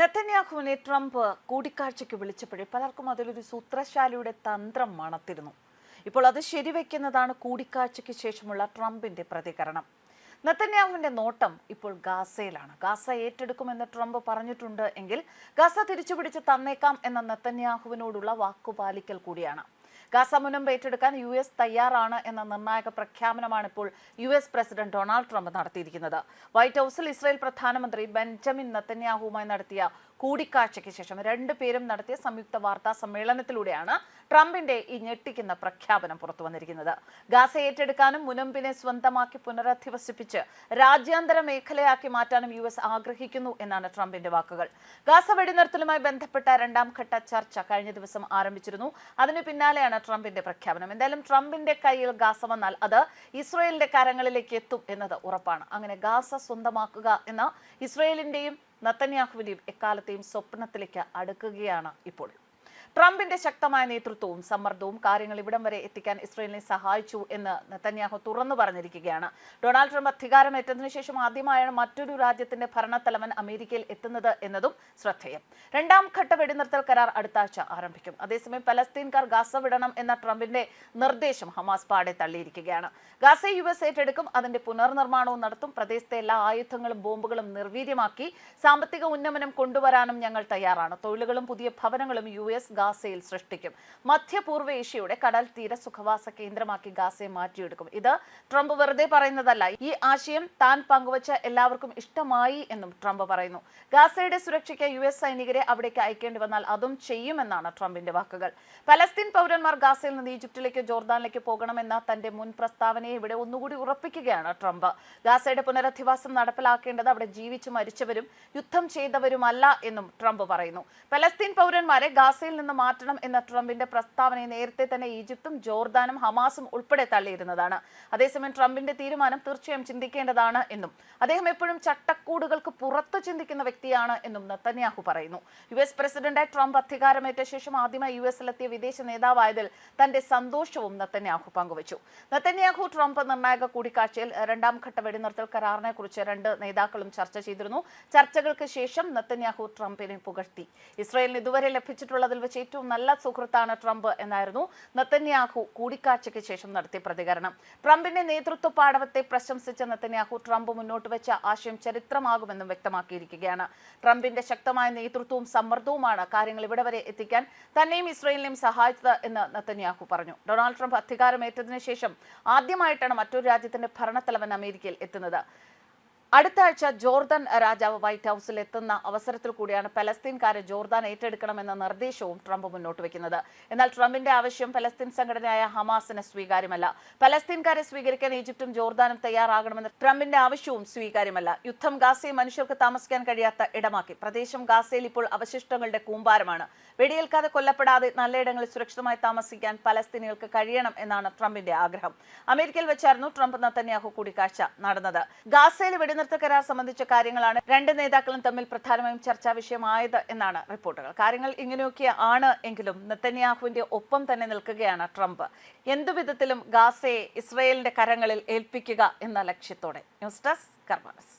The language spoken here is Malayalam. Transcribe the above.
നെത്തന്യാഹുവിനെ ട്രംപ് കൂടിക്കാഴ്ചയ്ക്ക് വിളിച്ചപ്പോഴേ പലർക്കും അതിലൊരു സൂത്രശാലിയുടെ തന്ത്രം മണത്തിരുന്നു. ഇപ്പോൾ അത് ശരിവെക്കുന്നതാണ് കൂടിക്കാഴ്ചയ്ക്ക് ശേഷമുള്ള ട്രംപിന്റെ പ്രതികരണം. നെത്തന്യാഹുവിന്റെ നോട്ടം ഇപ്പോൾ ഗാസയിലാണ്. ഗാസ ഏറ്റെടുക്കുമെന്ന് ട്രംപ് പറഞ്ഞിട്ടുണ്ട് എങ്കിൽ ഗാസ തിരിച്ചുപിടിച്ച് തന്നേക്കാം എന്ന നെത്തന്യാഹുവിനോടുള്ള വാക്കുപാലിക്കൽ കൂടിയാണ്. ഗാസ മുനമ്പ് ഏറ്റെടുക്കാൻ യു എസ് തയ്യാറാണ് എന്ന നിർണായക പ്രഖ്യാപനമാണ് ഇപ്പോൾ U S president Donald Trump നടത്തിയിരിക്കുന്നത്. വൈറ്റ് ഹൌസിൽ ഇസ്രായേൽ പ്രധാനമന്ത്രി ബെഞ്ചമിൻ നത്തന്യാഹുവുമായി നടത്തിയ കൂടിക്കാഴ്ചയ്ക്ക് ശേഷം രണ്ടുപേരും നടത്തിയ സംയുക്ത വാർത്താ സമ്മേളനത്തിലൂടെയാണ് ട്രംപിന്റെ ഈ ഞെട്ടിക്കുന്ന പ്രഖ്യാപനം പുറത്തു വന്നിരിക്കുന്നത്. ഗാസ ഏറ്റെടുക്കാനും മുനമ്പിനെ സ്വന്തമാക്കി പുനരധിവസിപ്പിച്ച് രാജ്യാന്തര മേഖലയാക്കി മാറ്റാനും യു എസ് ആഗ്രഹിക്കുന്നു എന്നാണ് ട്രംപിന്റെ വാക്കുകൾ. ഗാസ വെടിനിർത്തലുമായി ബന്ധപ്പെട്ട രണ്ടാം ഘട്ട ചർച്ച കഴിഞ്ഞ ദിവസം ആരംഭിച്ചിരുന്നു. അതിന് പിന്നാലെയാണ് ട്രംപിന്റെ പ്രഖ്യാപനം. എന്തായാലും ട്രംപിന്റെ കയ്യിൽ ഗാസ വന്നാൽ അത് ഇസ്രയേലിന്റെ കരങ്ങളിലേക്ക് എത്തും എന്നത് ഉറപ്പാണ്. അങ്ങനെ ഗാസ സ്വന്തമാക്കുക എന്ന ഇസ്രയേലിന്റെയും നത്തന്യാഹുവിന്റെയും എക്കാലത്തെയും സ്വപ്നത്തിലേക്ക് അടുക്കുകയാണ് ഇപ്പോൾ. ട്രംപിന്റെ ശക്തമായ നേതൃത്വവും സമ്മർദ്ദവും കാര്യങ്ങൾ ഇവിടം വരെ എത്തിക്കാൻ ഇസ്രയേലിനെ സഹായിച്ചു എന്ന് നെത്തന്യാഹു തുറന്നു പറഞ്ഞിരിക്കുകയാണ്. ഡൊണാൾഡ് ട്രംപ് അധികാരമേറ്റതിനു ശേഷം ആദ്യമായാണ് മറ്റൊരു രാജ്യത്തിന്റെ ഭരണത്തലവൻ അമേരിക്കയിൽ എത്തുന്നത് എന്നതും ശ്രദ്ധേയം. രണ്ടാം ഘട്ട വെടിനിർത്തൽ കരാർ അടുത്ത ആഴ്ച ആരംഭിക്കും. അതേസമയം പലസ്തീൻകാർ ഗാസ വിടണം എന്ന ട്രംപിന്റെ നിർദ്ദേശം ഹമാസ് പാടെ തള്ളിയിരിക്കുകയാണ്. ഗാസ യു എസ് ഏറ്റെടുക്കും അതിന്റെ പുനർനിർമ്മാണവും നടത്തും പ്രദേശത്തെ എല്ലാ ആയുധങ്ങളും ബോംബുകളും നിർവീര്യമാക്കി സാമ്പത്തിക ഉന്നമനം കൊണ്ടുവരാനും ഞങ്ങൾ തയ്യാറാണ്. തൊഴിലുകളും പുതിയ ഭവനങ്ങളും യു എസ് ഗാസയിൽ സൃഷ്ടിക്കും. മധ്യപൂർവ ഏഷ്യയുടെ കടൽ തീര സുഖവാസ കേന്ദ്രമാക്കി ഗാസയെ മാറ്റിയെടുക്കും. ഇത് ട്രംപ് വെറുതെ പറയുന്നതല്ല. ഈ ആശയം താൻ പങ്കുവച്ച എല്ലാവർക്കും ഇഷ്ടമായി എന്നും ട്രംപ് പറയുന്നു. ഗാസയുടെ സുരക്ഷയ്ക്ക് യു എസ് സൈനികരെ അവിടേക്ക് അയക്കേണ്ടി വന്നാൽ അതും ചെയ്യുമെന്നാണ് ട്രംപിന്റെ വാക്കുകൾ. പലസ്തീൻ പൗരന്മാർ ഗാസയിൽ നിന്ന് ഈജിപ്തിലേക്ക് ജോർദാനിലേക്ക് പോകണമെന്ന തന്റെ മുൻ പ്രസ്താവനയെ ഇവിടെ ഒന്നുകൂടി ഉറപ്പിക്കുകയാണ് ട്രംപ്. ഗാസയുടെ പുനരധിവാസം നടപ്പിലാക്കേണ്ടത് അവിടെ ജീവിച്ചു മരിച്ചവരും യുദ്ധം ചെയ്തവരുമല്ല എന്നും ട്രംപ് പറയുന്നു. പലസ്തീൻ പൗരന്മാരെ ഗാസയിൽ നിന്ന് മാറ്റണം എന്ന ട്രംപിന്റെ പ്രസ്താവനയെ നേരത്തെ തന്നെ ഈജിപ്തും ജോർദാനും ഹമാസും ഉൾപ്പെടെ തള്ളിയിരുന്നതാണ്. അതേസമയം ട്രംപിന്റെ തീരുമാനം തീർച്ചയായും ചിന്തിക്കേണ്ടതാണ് എന്നും അദ്ദേഹം എപ്പോഴും ചട്ടക്കൂടുകൾക്ക് പുറത്തു ചിന്തിക്കുന്ന വ്യക്തിയാണ് എന്നും നത്തന്യാഹു പറയുന്നു. യു എസ് പ്രസിഡന്റായി ട്രംപ് അധികാരമേറ്റ ശേഷം ആദ്യമായി യു എസിലെത്തിയ വിദേശ നേതാവായതിൽ തന്റെ സന്തോഷവും നത്തന്യാഹു പങ്കുവച്ചു. നത്തന്യാഹു ട്രംപ് നിർണായക കൂടിക്കാഴ്ചയിൽ രണ്ടാം ഘട്ട വെടിനിർത്തൽ കരാറിനെ കുറിച്ച് രണ്ട് നേതാക്കളും ചർച്ച ചെയ്തിരുന്നു. ചർച്ചകൾക്ക് ശേഷം നത്തന്യാഹു ട്രംപിനെ പുകഴ്ത്തി. ഇസ്രയേലിന് ഇതുവരെ ലഭിച്ചിട്ടുള്ളതിൽ വെച്ച് ഏറ്റവും നല്ല സുഹൃത്താണ് ട്രംപ് എന്നായിരുന്നു നത്തന്യാഹു കൂടിക്കാഴ്ചയ്ക്ക് ശേഷം നടത്തിയ പ്രതികരണം. ട്രംപിന്റെ നേതൃത്വ പാടവത്തെ പ്രശംസിച്ച നത്തന്യാഹു ട്രംപ് മുന്നോട്ട് വെച്ച ആശയം ചരിത്രമാകുമെന്നും വ്യക്തമാക്കിയിരിക്കുകയാണ്. ട്രംപിന്റെ ശക്തമായ നേതൃത്വവും സമ്മർദ്ദവുമാണ് കാര്യങ്ങൾ ഇവിടെ വരെ എത്തിക്കാൻ തന്നെയും ഇസ്രയേലിനെയും സഹായിച്ചത് എന്ന് നത്തന്യാഹു പറഞ്ഞു. ഡൊണാൾഡ് ട്രംപ് അധികാരമേറ്റതിനു ശേഷം ആദ്യമായിട്ടാണ് മറ്റൊരു രാജ്യത്തിന്റെ ഭരണത്തലവൻ അമേരിക്കയിൽ എത്തുന്നത്. അടുത്ത ആഴ്ച ജോർദാൻ രാജാവ് വൈറ്റ് ഹൌസിൽ എത്തുന്ന അവസരത്തിൽ കൂടിയാണ് പലസ്തീൻകാരെ ജോർദാൻ ഏറ്റെടുക്കണമെന്ന നിർദ്ദേശവും ട്രംപ് മുന്നോട്ട് വെക്കുന്നത്. എന്നാൽ ട്രംപിന്റെ ആവശ്യം പലസ്തീൻ സംഘടനയായ ഹമാസിന് സ്വീകാര്യമല്ല. പലസ്തീൻകാരെ സ്വീകരിക്കാൻ ഈജിപ്തും ജോർദാനും തയ്യാറാകണമെന്ന ട്രംപിന്റെ ആവശ്യവും സ്വീകാര്യമല്ല. യുദ്ധം ഗാസയെ മനുഷ്യർക്ക് താമസിക്കാൻ കഴിയാത്ത ഇടമാക്കി. പ്രദേശം ഗാസയിൽ ഇപ്പോൾ അവശിഷ്ടങ്ങളുടെ കൂമ്പാരമാണ്. വെടിയേൽക്കാതെ കൊല്ലപ്പെടാതെ നല്ലയിടങ്ങളിൽ സുരക്ഷിതമായി താമസിക്കാൻ പലസ്തീനികൾക്ക് കഴിയണം എന്നാണ് ട്രംപിന്റെ ആഗ്രഹം. അമേരിക്കയിൽ വെച്ചായിരുന്നു ട്രംപ് നത്തന്യാഹു കൂടിക്കാഴ്ച നടന്നത്. ഗാസയിൽ വെടിനിർത്തൽ കരാർ സംബന്ധിച്ച കാര്യങ്ങളാണ് രണ്ട് നേതാക്കളും തമ്മിൽ പ്രധാനമായും ചർച്ചാ വിഷയമായത് എന്നാണ് റിപ്പോർട്ടുകൾ. കാര്യങ്ങൾ ഇങ്ങനെയൊക്കെ ആണ് എങ്കിലും നെത്തന്യാഹുവിന്റെ ഒപ്പം തന്നെ നിൽക്കുകയാണ് ട്രംപ്. എന്തുവിധത്തിലും ഗാസയെ ഇസ്രയേലിന്റെ കരങ്ങളിൽ ഏൽപ്പിക്കുക എന്ന ലക്ഷ്യത്തോടെ. News desk കർമാനസ്